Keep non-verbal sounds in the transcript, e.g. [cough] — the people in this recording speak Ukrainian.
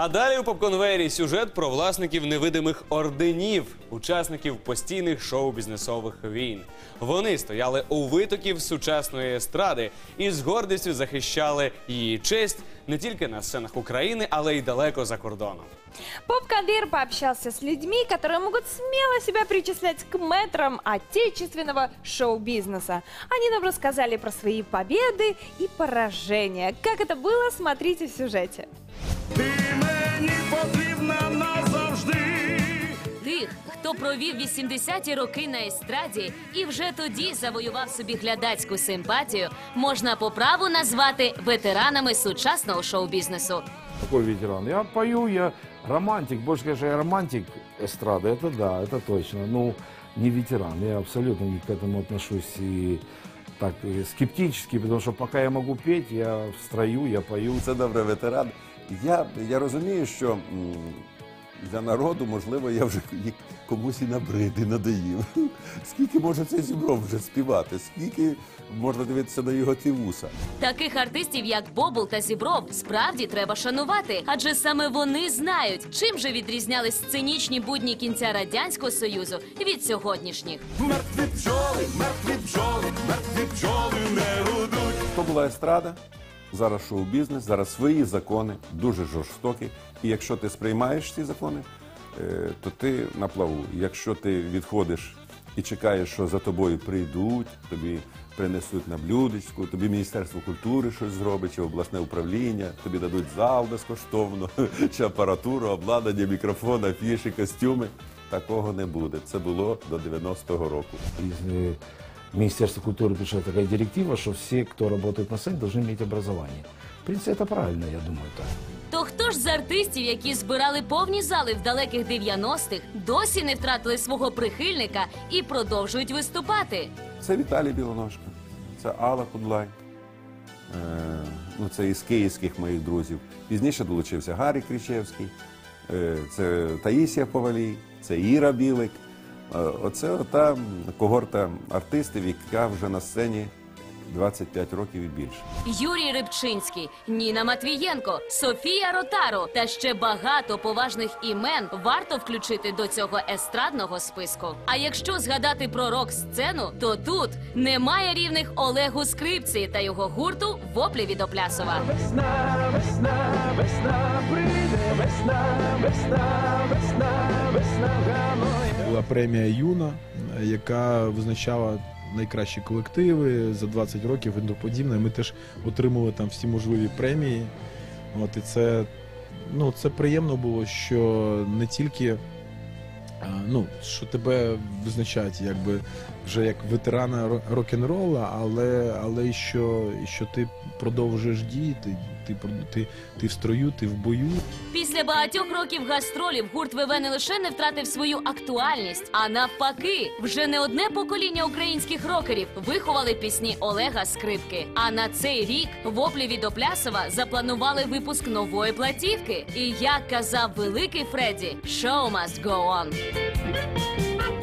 А далі у попконвейрі сюжет про власників невидимих орденів, учасників постійних шоу-бізнесових війн. Вони стояли у витоків сучасної естради і з гордістю захищали її честь не тільки на сценах України, але й далеко за кордоном. Поп-конвейер пообщался с людьми, которые могут смело себя причислять к мэтрам отечественного шоу-бизнеса. Они нам рассказали про свои победы и поражения. Как это было, смотрите в сюжете. Ти хто провів 80-ті роки на естраді і вже тоді завоював собі глядацьку симпатію, можна по праву назвати ветеранами сучасного шоу-бізнесу. Какой ветеран? Я пою, я романтик. Больше, конечно, я романтик эстрады. Это да, это точно. Ну, не ветеран. Я абсолютно не к этому отношусь и так и скептически, потому что пока я могу петь, я в строю, я пою. Це добре ветеран. Я, я розумію, що м, для народу, можливо, я вже і комусь і набрид, і надоїв. [laughs] Скільки може цей зібров вже співати? Скільки можна дивитися на його ті вуса? Таких артистів, як Бобул та Зібров, справді треба шанувати, адже саме вони знають, чим же відрізнялись сценічні будні кінця радянського союзу від сьогоднішніх. Мертві бджоли, мертві бджоли, мертві бджоли не гудуть. То була естрада, зараз шоу-бізнес, зараз свої закони, дуже жорстокі. І якщо ти сприймаєш ці закони, то ти на плаву. Якщо ти відходиш і чекаєш, що за тобою прийдуть, тобі принесуть на блюдечку, тобі Міністерство культури щось зробить, чи обласне управління, тобі дадуть зал безкоштовно, [laughs] чи апаратуру, обладнання, мікрофон, афіші, костюми. Такого не буде. Це було до 90-го року. Из э, Министерства культуры пришла такая директива, что все, кто работает на сцене, должны иметь образование. В принципе, это правильно, я думаю, так. То хто ж з артистів, які збирали повні зали в далеких 90-х, досі не втратили свого прихильника і продовжують виступати? Це Віталій Білоножка, це Алла Кудлай. Е, ну, це із київських моїх друзів. Пізніше долучився Гаррі Кричевський, е, це Таїсія Повалій, це Іра Білик. Е, оце та когорта артистів, яка вже на сцені 25 років і більше. Юрій Рибчинський, Ніна Матвієнко, Софія Ротаро та ще багато поважних імен варто включити до цього естрадного списку. А якщо згадати про рок-сцену, то тут немає рівних Олегу Скрипці та його гурту воплі від Оплясова. Весна, весна, весна, прийде весна, весна, весна, весна в Ганої. була премія Юна, яка визначала найкращі колективи за 20 років і подібне. Ми теж отримали там всі можливі премії. От і це, ну, це приємно було, що не тільки ну, що тебе визначають якби вже як ветерана ро- рок-н-рола, але, але що, що ти продовжуєш діяти, ти, ти, ти в строю, ти в бою. Після багатьох років гастролів гурт ВВ не лише не втратив свою актуальність, а навпаки, вже не одне покоління українських рокерів виховали пісні Олега Скрипки. А на цей рік воплі від Оплясова запланували випуск нової платівки. І як казав великий Фредді, «Show must go on». Thank you.